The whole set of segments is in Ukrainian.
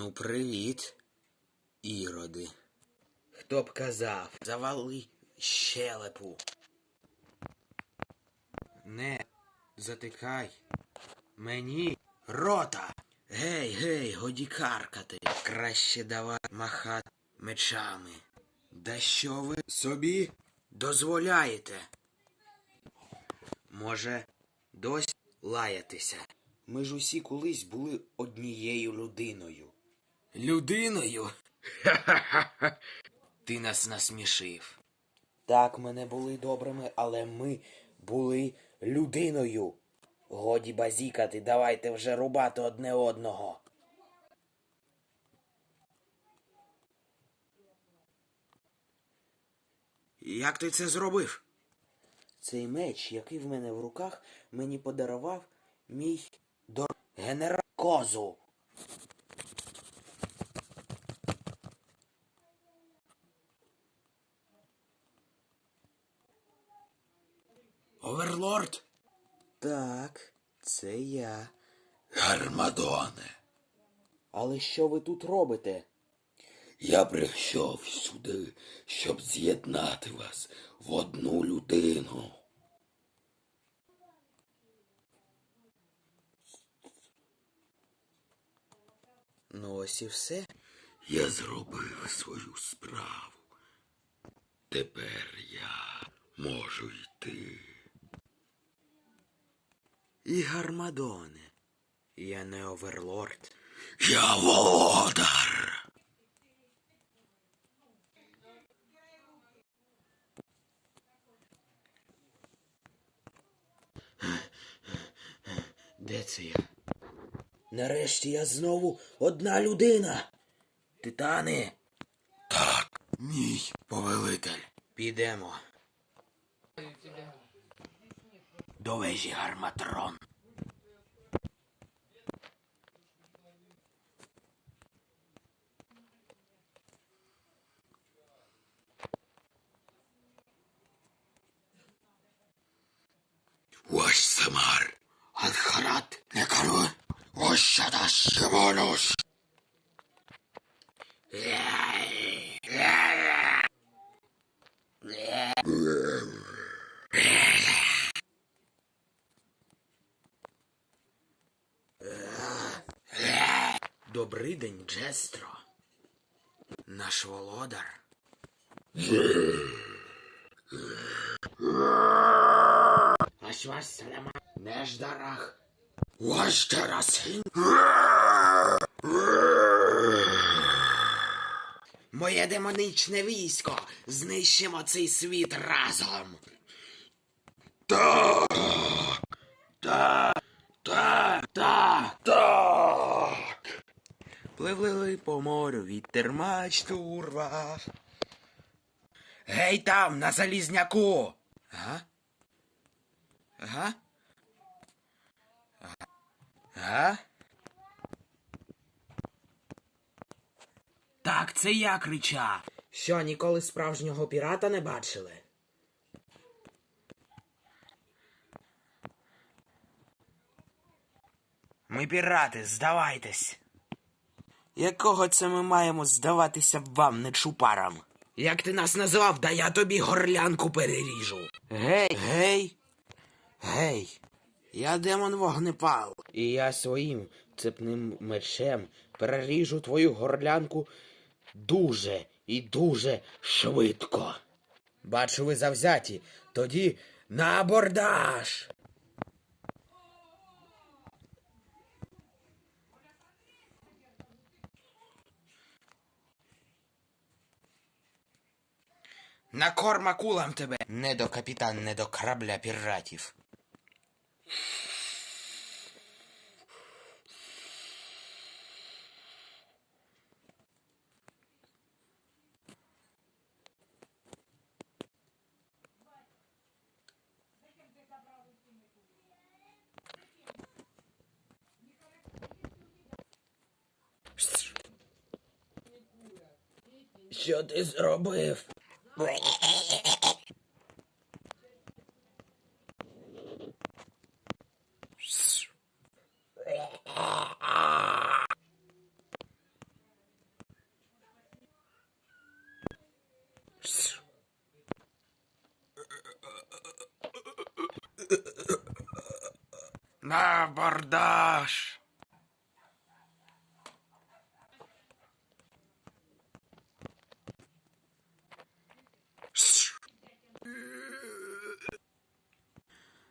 Ну, привіт, іроди. Хто б казав, завали щелепу. Не затикай мені рота. Гей, гей, годі каркати. Краще давай махати мечами. Да що ви собі дозволяєте? Може, досі лаятися? Ми ж усі колись були однією людиною. Людиною? Ха-ха-ха. Ти нас насмішив. Так, ми не були добрими, але ми були людиною. Годі базікати, давайте вже рубати одне одного. Як ти це зробив? Цей меч, який в мене в руках, мені подарував мій дор... генерал Козу. Оверлорд? Так, це я. Гармадоне, Але що ви тут робите? я прийшов сюди, щоб з'єднати вас в одну людину. Ну ось і все. Я зробив свою справу. Тепер я можу йти. І гармадоне. Я не оверлорд. Я володар. Де це я? Нарешті я знову одна людина. Титани, Так, мій повелитель. підемо. До вежі гарматрон. Ось Самар. Алхарат не кару. Ось Шадаш Шимонус. Добрий день, Джестро. Наш володар. Аж ваш салама. Неждарах. Ось Тарас. Моє демоничне військо. Знищимо цей світ разом. Так. Так. Так. Так. Пливли по морю, вітер мачту урвав. Гей там, на залізняку. Ага. Ага. Ага. Так, це я кричав. Що, ніколи справжнього пірата не бачили? Ми пірати, здавайтесь. Якого це ми маємо здаватися вам, не чупарам? Як ти нас називав, да я тобі горлянку переріжу. Гей, гей, гей. Я демон вогнепал. І я своїм цепним мечем переріжу твою горлянку дуже і дуже швидко. Бачу, ви завзяті. Тоді на абордаж. На корма кулам тебе. Не до капітан, не до корабля піратів. Що ти зробив? На бордаж!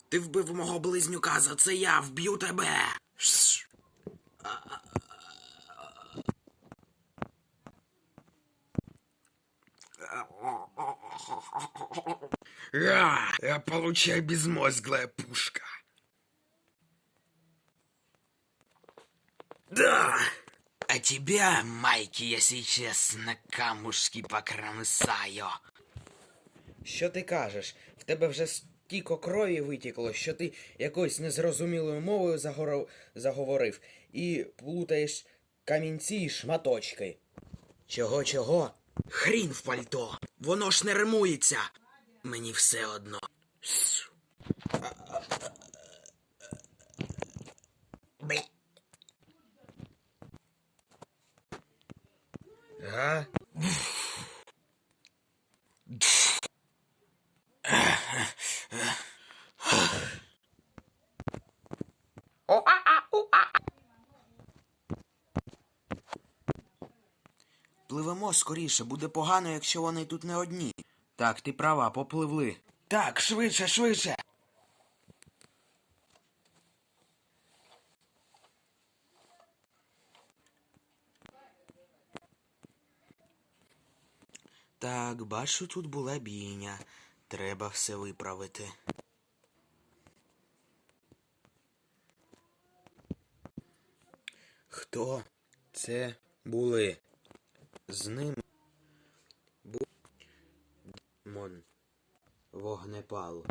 Ти вбив мого близнюка, за це я вб'ю тебе. Я, я получаю безмозглая пушка. Да. А тебя, Майки, я сейчас на камушки покромсаю. Що ти кажеш? В тебе вже стільки крові витікло, що ти якоюсь незрозумілою мовою загоров... заговорив і плутаєш камінці і шматочки. Чого, чого? Хрін в пальто. Воно ж не римується. Мені все одно. Бля. А? Пливемо скоріше, буде погано, якщо вони тут не одні. Так, ти права, попливли. Так, швидше, швидше. Так, бачу, тут була бійня. Треба все виправити. Хто це були? З ним був демон Вогнепал.